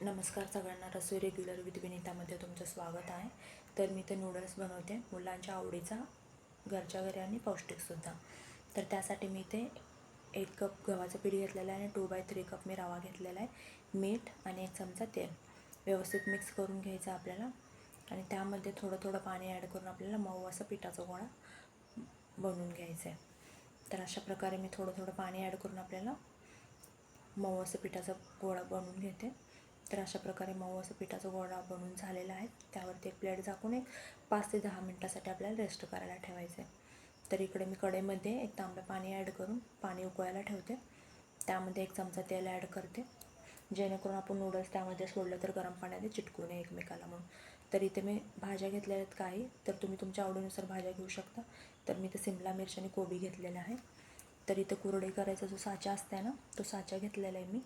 नमस्कार सगळ्यांना रसोई regular with विनितामध्ये तुमचं स्वागत आहे. तर मी ते नूडल्स बनवते. मुलांच्या आवडीचा घरच्या घरी आणि पौष्टिकसुद्धा तर त्यासाठी मी ते एक कप गव्हाचं पीठ घेतलेलं आहे आणि टू बाय थ्री कप मी रवा घेतलेला आहे. मीठ आणि एक चमचा तेल. व्यवस्थित मिक्स करून घ्यायचं आपल्याला. आणि त्यामध्ये थोडं थोडं पाणी ॲड करून आपल्याला मऊ असं पिठाचा गोळा बनवून घ्यायचा आहे तर अशा प्रकारे मी थोडं थोडं पाणी ॲड करून आपल्याला मऊ असं पिठाचा गोळा बनवून घेते. तर अशा प्रकारे मऊ असं पिठाचा गोळा बनवून झालेला आहे. त्यावरती एक प्लेट झाकून एक पाच ते दहा मिनटासाठी आपल्याला रेस्ट करायला ठेवायचं आहे तर इकडे मी कढईमध्ये एक तांब्या पाणी ॲड करून पाणी उकळायला ठेवते. त्यामध्ये एक चमचा तेल ॲड करते. जेणेकरून आपण नूडल्स त्यामध्ये सोडलं तर गरम पाण्याने चिटकू नये एकमेकाला म्हणून. तर इथे मी भाज्या घेतलेल्या आहेत काही. तर तुम्ही तुमच्या आवडीनुसार भाज्या घेऊ शकता. तर मी इथे सिमला मिरची आणि कोबी घेतलेला आहे. तर इथे कुरडई करायचा जो साचा असते ना तो साचा घेतलेला आहे मी.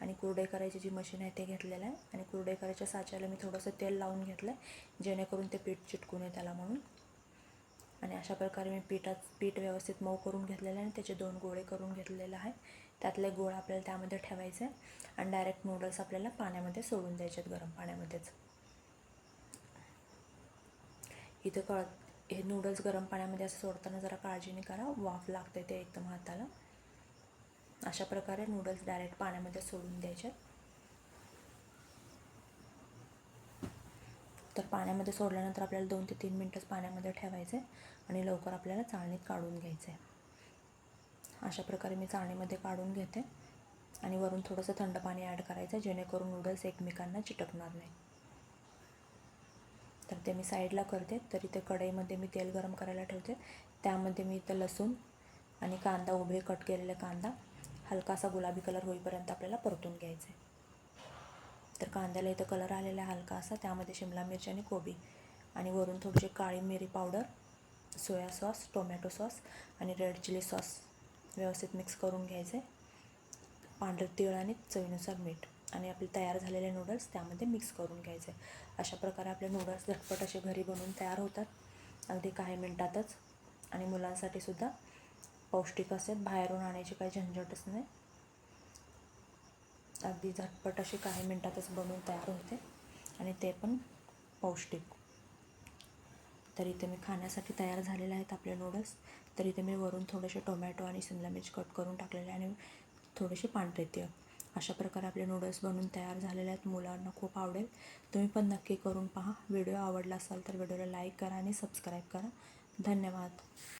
आणि कुरडई करायची जी मशीन आहे ते घेतलेलं आहे. आणि कुरडई करायच्या साच्याला मी थोडंसं तेल लावून घेतलं आहे जेणेकरून ते पीठ चिटकून आहे त्याला म्हणून. आणि अशा प्रकारे मी पिठात पीठ व्यवस्थित मऊ करून घेतलेलं आहे आणि त्याचे दोन गोळे करून घेतलेले आहे. त्यातले गोळ आपल्याला त्यामध्ये ठेवायचे आहे. आणि डायरेक्ट नूडल्स आपल्याला पाण्यामध्ये सोडून द्यायचे आहेत गरम पाण्यामध्येच. इथं कळत हे नूडल्स गरम पाण्यामध्ये असं सोडताना जरा काळजीने करा. वाफ लागते ते एकदम हाताला. अशा प्रकारे नूडल्स डायरेक्ट पाण्यामध्ये सोडून द्यायचे. तर पाण्यामध्ये सोडल्यानंतर आपल्याला दोन ते तीन मिनटंच पाण्यामध्ये ठेवायचे आणि लवकर आपल्याला चाळणीत काढून घ्यायचे. अशा प्रकारे मी चाळणीमध्ये काढून घेते आणि वरून थोडंसं थंड पाणी ॲड करायचं जेणेकरून नूडल्स एकमेकांना चिटकणार नाही. तर ते मी साईडला करते. तर इथे कढईमध्ये मी तेल गरम करायला ठेवते. त्यामध्ये मी इथं लसूण आणि कांदा उभे कट केलेले कांदा हलकासा गुलाबी कलर होईपर्यंत आपल्याला परतून घ्यायचे. तर कांद्याला इथं कलर आलेला आहे हलकासा. त्यामध्ये शिमला मिरची आणि कोबी आणि वरून थोडीशी काळी मिरी powder soya sauce tomato sauce आणि रेड चिली सॉस व्यवस्थित मिक्स करून घ्यायचे. पांढरे तीळ आणि चवीनुसार मीठ. आणि आपले तयार झालेले नूडल्स त्यामध्ये मिक्स करून घ्यायचे. अशा प्रकारे आपले नूडल्स झटपट असे घरी बनवून तयार होतात. अगदी काही मिनटातच. आणि मुलांसाठी सुद्धा पौष्टिक असेल बाहेरून आणायची काही झंझटच नाही. अगदी झटपट अशी काही मिनटातच बनवून तयार होते. आणि ते पण पौष्टिक. तर इथे मी खाण्यासाठी तयार झालेले आहेत आपले नूडल्स तर इथे मी वरून थोडेसे टोमॅटो आणि शिमला मिर्च कट करून टाकलेले आणि थोडेसे पांढरे तीळ अशा प्रकारे आपले नूडल्स बनवून तयार झालेले आहेत. मुलांना खूप आवडेल. तुम्ही पण नक्की करून पहा. व्हिडिओ आवडला असाल तर व्हिडिओला लाईक करा आणि सबस्क्राईब करा. धन्यवाद.